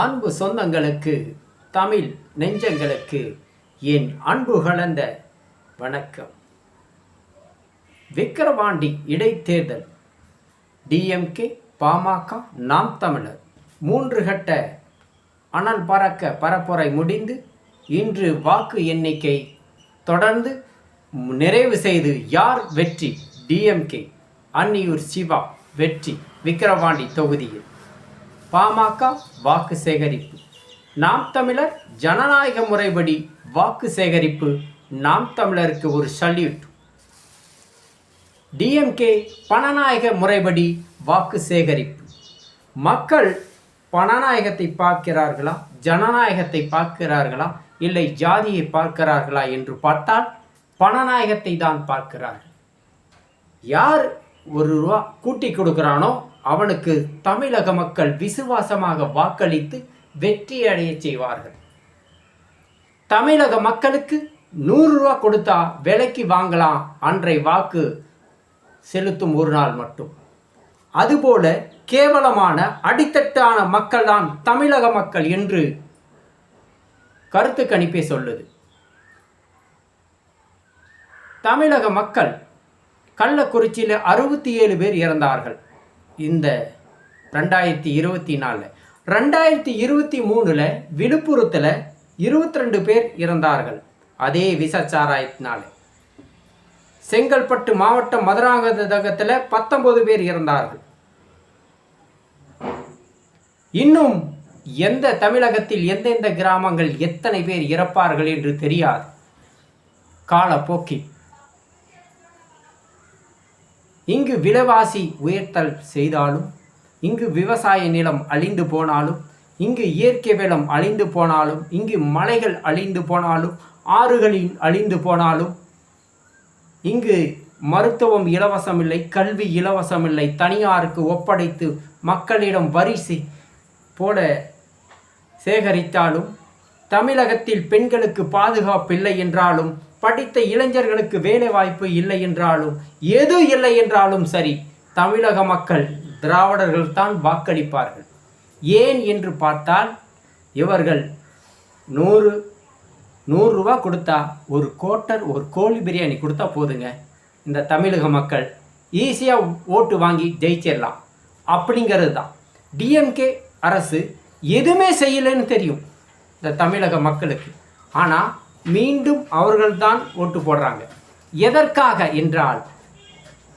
அன்பு சொந்தங்களுக்கு தமிழ் நெஞ்சங்களுக்கு என் அன்பு கலந்த வணக்கம். விக்கிரவாண்டி இடைத்தேர்தல். டிஎம்கே பாமக நாம் தமிழர். மூன்று கட்ட அனல் பறக்க பரப்புரை முடிந்து இன்று வாக்கு எண்ணிக்கை தொடர்ந்து நிறைவு செய்து யார் வெற்றி? டிஎம்கே அன்னியூர் சிவா வெற்றி. விக்கிரவாண்டி தொகுதியில். பாமக வாக்கு சேகரிப்பு. நாம் தமிழர் ஜனநாயக முறைப்படி வாக்கு சேகரிப்பு நாம் தமிழருக்கு ஒரு சல்யூட். டிஎம்கே பணநாயக முறைப்படி வாக்கு சேகரிப்பு. மக்கள் பணநாயகத்தை பார்க்கிறார்களா ஜனநாயகத்தை பார்க்கிறார்களா இல்லை ஜாதியை பார்க்கிறார்களா என்று பார்த்தால் பணநாயகத்தை தான் பார்க்கிறார்கள். யார் ஒரு ரூபா கூட்டி கொடுக்குறானோ அவனுக்கு தமிழக மக்கள் விசுவாசமாக வாக்களித்து வெற்றி அடைய செய்வார்கள். தமிழக மக்களுக்கு நூறு ரூபா கொடுத்தா விலைக்கு வாங்கலாம் அன்றை வாக்கு செலுத்தும் ஒரு நாள் மட்டும். அதுபோல கேவலமான அடித்தட்டான மக்கள்தான் தமிழக மக்கள் என்று கருத்து கணிப்பே சொல்லுது. தமிழக மக்கள் கள்ளக்குறிச்சியில் அறுபத்தி ஏழு பேர் இறந்தார்கள். இந்த ரெண்டாயிரத்தி இருபத்தி நாலில் ரெண்டாயிரத்தி இருபத்தி மூணில் விழுப்புரத்தில் இருபத்தி ரெண்டு பேர் இறந்தார்கள். அதே விசச்சாராயத்தினால. செங்கல்பட்டு மாவட்டம் மதுராங்கதகத்தில் பத்தொன்பது பேர் இறந்தார்கள். இன்னும் எந்த தமிழகத்தில் எந்தெந்த கிராமங்கள் எத்தனை பேர் இறப்பார்கள் என்று தெரியாது. காலப்போக்கில். இங்கு விலைவாசி உயர்த்தல் செய்தாலும் இங்கு விவசாய நிலம் அழிந்து போனாலும் இங்கு இயற்கை வளம் அழிந்து போனாலும் இங்கு மலைகள் அழிந்து போனாலும் ஆறுகளில் அழிந்து போனாலும் இங்கு மருத்துவம் இலவசமில்லை கல்வி இலவசமில்லை தனியாருக்கு ஒப்படைத்து மக்களிடம் வரிசை போல சேகரித்தாலும் தமிழகத்தில் பெண்களுக்கு பாதுகாப்பு இல்லை என்றாலும் படித்த இளைஞர்களுக்கு வேலை வாய்ப்பு இல்லை என்றாலும் எது இல்லை என்றாலும் சரி தமிழக மக்கள் திராவிடர்கள் தான் வாக்களிப்பார்கள். ஏன் என்று பார்த்தால் இவர்கள் நூறு நூறுரூவா கொடுத்தா ஒரு கோட்டர் ஒரு கோழி பிரியாணி கொடுத்தா போதுங்க. இந்த தமிழக மக்கள் ஈஸியாக ஓட்டு வாங்கி ஜெயிச்சிடலாம். அப்படிங்கிறது தான். டிஎம்கே அரசு எதுவுமே செய்யலைன்னு தெரியும். இந்த தமிழக மக்களுக்கு. ஆனால் மீண்டும் அவர்கள்தான் ஓட்டு போடுறாங்க. எதற்காக என்றால்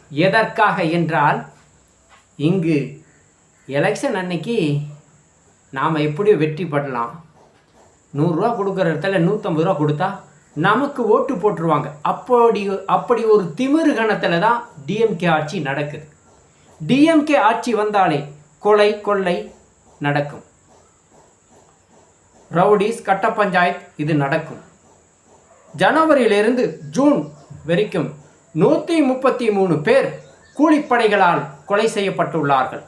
எதற்காக என்றால் இங்கு எலெக்ஷன் அன்னைக்கு நாம் எப்படியோ வெற்றி பெறலாம். நூறுரூவா கொடுக்குற இடத்துல நூற்றம்பது ரூபா கொடுத்தா நமக்கு ஓட்டு போட்டுருவாங்க. அப்படி அப்படி ஒரு திமிரு கணத்தில் தான் டிஎம்கே ஆட்சி நடக்குது. டிஎம்கே ஆட்சி வந்தாலே கொலை கொள்ளை நடக்கும். ரவுடிஸ் கட்ட பஞ்சாயத் இது நடக்கும். ஜனவரியிலிருந்து ஜூன் வரைக்கும் நூற்றி முப்பத்தி மூணு பேர் கூலிப்படைகளால் கொலை செய்யப்பட்டுள்ளார்கள்.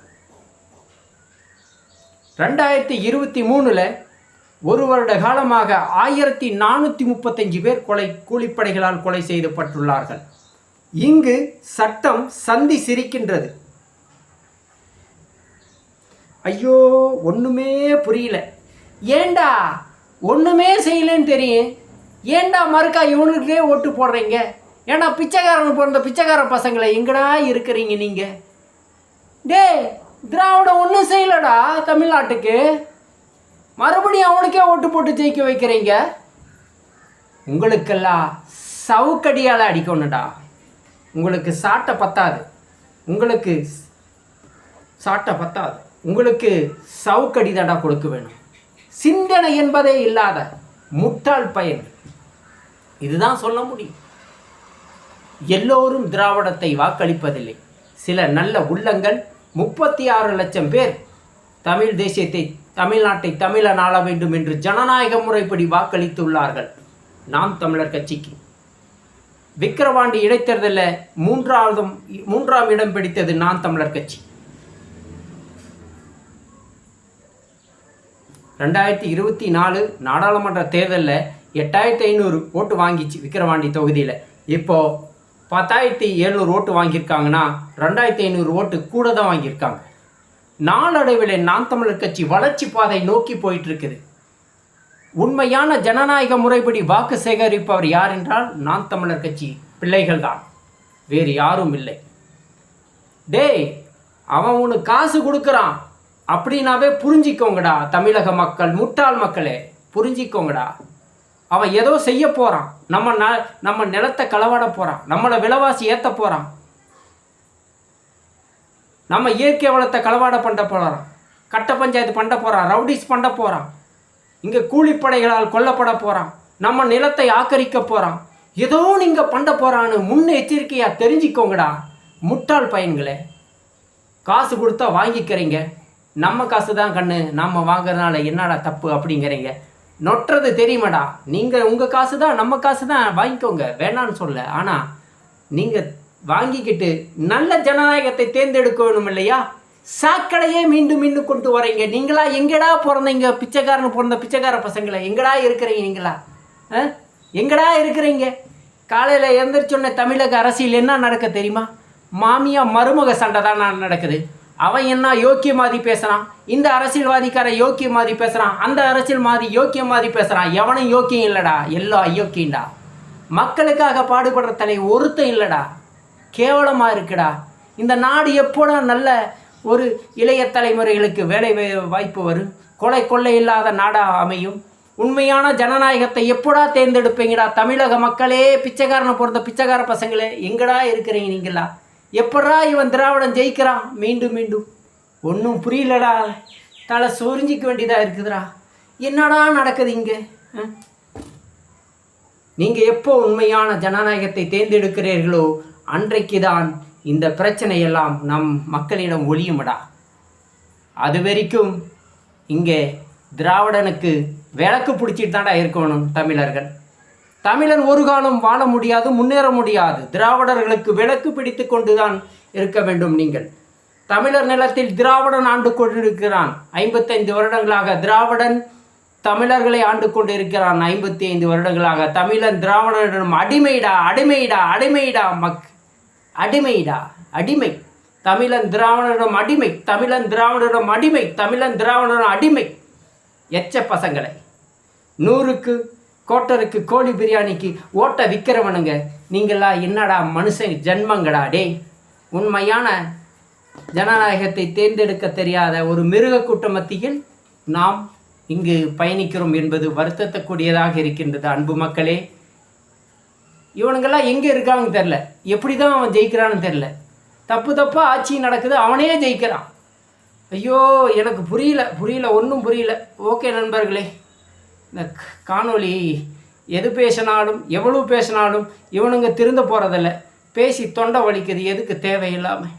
ரெண்டாயிரத்தி இருபத்தி மூணில் ஒரு வருட காலமாக ஆயிரத்தி நானூற்றி முப்பத்தஞ்சு பேர் கொலை கூலிப்படைகளால் கொலை செய்யப்பட்டுள்ளார்கள். இங்கு சட்டம் சந்தி சிரிக்கின்றது. ஐயோ ஒன்றுமே புரியல. ஏண்டா ஒன்றுமே செய்யலைன்னு தெரியும்? ஏண்டா மறுக்கா இவனுக்கே ஓட்டு போடுறீங்க? ஏன்னா பிச்சைக்காரன் பிறந்த பிச்சைக்கார பசங்களை எங்கடா இருக்கிறீங்க நீங்கள் டே திராவிடம் ஒன்றும் செய்யலடா தமிழ்நாட்டுக்கு. மறுபடியும் அவனுக்கே ஓட்டு போட்டு ஜெயிக்க வைக்கிறீங்க? உங்களுக்கெல்லாம் சவுக்கடியால் அடிக்கணுடா உங்களுக்கு சாட்டை பத்தாது. உங்களுக்கு சாட்டை பத்தாது. உங்களுக்கு சவுக்கடி தாண்டா கொடுக்க வேணும். சிந்தனை என்பதே இல்லாத முட்டாள் பயன். இதுதான் சொல்ல முடியும். எல்லோரும் திராவிடத்தை வாக்களிப்பதில்லை. சில நல்ல உள்ளங்கள் முப்பத்தி ஆறு லட்சம் பேர் தமிழ் தேசியத்தை தமிழ்நாட்டை தமிழன் ஆள வேண்டும் என்று ஜனநாயக முறைப்படி வாக்களித்துள்ளார்கள். நாம் தமிழர் கட்சிக்கு. விக்கிரவாண்டி இடைத்தேர்தலில் மூன்றாவது மூன்றாம் இடம் பிடித்தது நான் தமிழர் கட்சி. ரெண்டாயிரத்தி இருபத்தி நாலு நாடாளுமன்ற தேர்தலில் எட்டாயிரத்தி ஐநூறு ஓட்டு வாங்கிச்சு விக்கிரவாண்டி தொகுதியில். இப்போது பத்தாயிரத்தி எழுநூறு ஓட்டு வாங்கியிருக்காங்கன்னா ரெண்டாயிரத்தி ஐநூறு ஓட்டு கூட தான் வாங்கியிருக்காங்க. நாளடைவில் நான் தமிழர் கட்சி வளர்ச்சி பாதை நோக்கி போயிட்டு இருக்குது உண்மையான ஜனநாயக முறைப்படி வாக்கு சேகரிப்பவர் யார் என்றால் நான் தமிழர் கட்சி பிள்ளைகள் தான் வேறு யாரும் இல்லை. டேய் அவன் உனக்கு காசு கொடுக்குறான். அப்படின்னாவே புரிஞ்சிக்கோங்கடா தமிழக மக்கள் முட்டாள் மக்களே புரிஞ்சிக்கோங்கடா. அவன் ஏதோ செய்ய போகிறான் நம்ம ந நம்ம நிலத்தை களவாட போகிறான் நம்மளை விலைவாசி ஏற்ற போகிறான் நம்ம இயற்கை வளத்தை களவாட பண்ண போகிறான் கட்ட பஞ்சாயத்து பண்ண போகிறான் ரவுடிஸ் பண்ண போகிறான் இங்கே கூலிப்படைகளால் கொல்லப்பட போகிறான் நம்ம நிலத்தை ஆக்கரிக்க போகிறான் ஏதோ நீங்கள் பண்ண போகிறான்னு முன் எச்சரிக்கையாக தெரிஞ்சுக்கோங்கடா. முட்டாள் பையன்களே. காசு கொடுத்தா வாங்கிக்கிறீங்க. நம்ம காசு தான் கண்ணு. நம்ம வாங்குறதுனால என்னடா தப்பு அப்படிங்கிறீங்க. நொட்டுறது தெரியுமாடா? நீங்கள் உங்கள் காசு தான் நம்ம காசு தான் வாங்கிக்கோங்க. வேணான்னு சொல்ல. ஆனால் நீங்கள் வாங்கிக்கிட்டு நல்ல ஜனநாயகத்தை தேர்ந்தெடுக்கணும் இல்லையா? சாக்கடையே மீண்டும் மீண்டும் கொண்டு வரீங்க. நீங்களா எங்கடா பிறந்தீங்க? பிச்சைக்காரன் பிறந்த பிச்சைக்கார பசங்களை. எங்கடா இருக்கிறீங்க நீங்களா? ஆ? எங்கடா இருக்கிறீங்க? காலையில் எழுந்திரிச்சோன்ன தமிழக அரசியல் என்ன நடக்க தெரியுமா? மாமியா மருமக சண்டை தான் நடக்குது. அவன் என்ன யோக்கியமாதி பேசுகிறான் இந்த அரசியல்வாதிக்காரன் யோக்கியமாதி பேசுகிறான் அந்த அரசியல்வாதி யோக்கியமாதி பேசுகிறான் எவனும் யோக்கியம் இல்லைடா. எல்லாம் அயோக்கியண்டா மக்களுக்காக பாடுபடுற தலை ஒருத்தம் இல்லைடா. கேவலமாக இருக்குடா. இந்த நாடு எப்போடா நல்ல ஒரு இளைய தலைமுறைகளுக்கு வேலை வாய்ப்பு வரும்? கொலை கொள்ளை இல்லாத நாடாக அமையும். உண்மையான ஜனநாயகத்தை எப்போடா தேர்ந்தெடுப்பீங்கடா? தமிழக மக்களே பிச்சைக்காரனை பொறுத்த பிச்சைக்கார பசங்களே எங்கடா இருக்கிறீங்க நீங்களா எப்படா இவன் திராவிடன் ஜெயிக்கிறான்? மீண்டும் மீண்டும். ஒன்றும் புரியலடா. தலை சொரிஞ்சிக்க வேண்டியதாக இருக்குதுடா. என்னடா நடக்குது இங்கே? நீங்கள் எப்போ உண்மையான ஜனநாயகத்தை தேர்ந்தெடுக்கிறீர்களோ அன்றைக்கு தான் இந்த பிரச்சனையெல்லாம் நம் மக்களிடம் ஒழியுமடா. அது வரைக்கும் இங்கே திராவிடனுக்கு விளக்கு பிடிச்சிட்டு தான்டா இருக்கணும் தமிழர்கள். தமிழன் ஒரு காலம் வாழ முடியாது முன்னேற முடியாது. திராவிடர்களுக்கு விளக்கு பிடித்து கொண்டுதான் இருக்க வேண்டும் நீங்கள். தமிழர் நிலத்தில் திராவிடன் ஆண்டு கொண்டிருக்கிறான். ஐம்பத்தைந்து வருடங்களாக திராவிடன் தமிழர்களை ஆண்டு கொண்டிருக்கிறான். ஐம்பத்தி ஐந்து வருடங்களாக தமிழன் திராவிடனிடம் அடிமைடா அடிமைடா அடிமைடா மக் அடிமைடா அடிமை. தமிழன் திராவிடரிடம் அடிமை தமிழன் திராவிடனிடம் அடிமை தமிழன் திராவிடனிடம் அடிமை. எச்ச பசங்களை நூறுக்கு கோட்டருக்கு கோழி பிரியாணிக்கு ஓட்டை விற்கிறவனுங்க நீங்களா என்னடா மனுஷன் ஜென்மங்கடா டே உண்மையான ஜனநாயகத்தை தேர்ந்தெடுக்க தெரியாத ஒரு மிருக கூட்ட மத்தியில் நாம் இங்கு பயணிக்கிறோம் என்பது வருத்தத்தக்கூடியதாக இருக்கின்றது அன்பு மக்களே. இவனுங்கெல்லாம் எங்கே இருக்கான்னு தெரில எப்படி தான் அவன் ஜெயிக்கிறான்னு தெரில தப்பு தப்பாக ஆட்சி நடக்குது அவனே ஜெயிக்கிறான். ஐயோ எனக்கு புரியல புரியல ஒன்றும் புரியல. ஓகே நண்பர்களே. இந்த காணொலி எது பேசினாலும் எவ்வளவு பேசினாலும் இவனுங்க திருந்த போகிறதில்ல பேசி தொண்டை வலிக்குது எதுக்கு தேவையில்லாமல்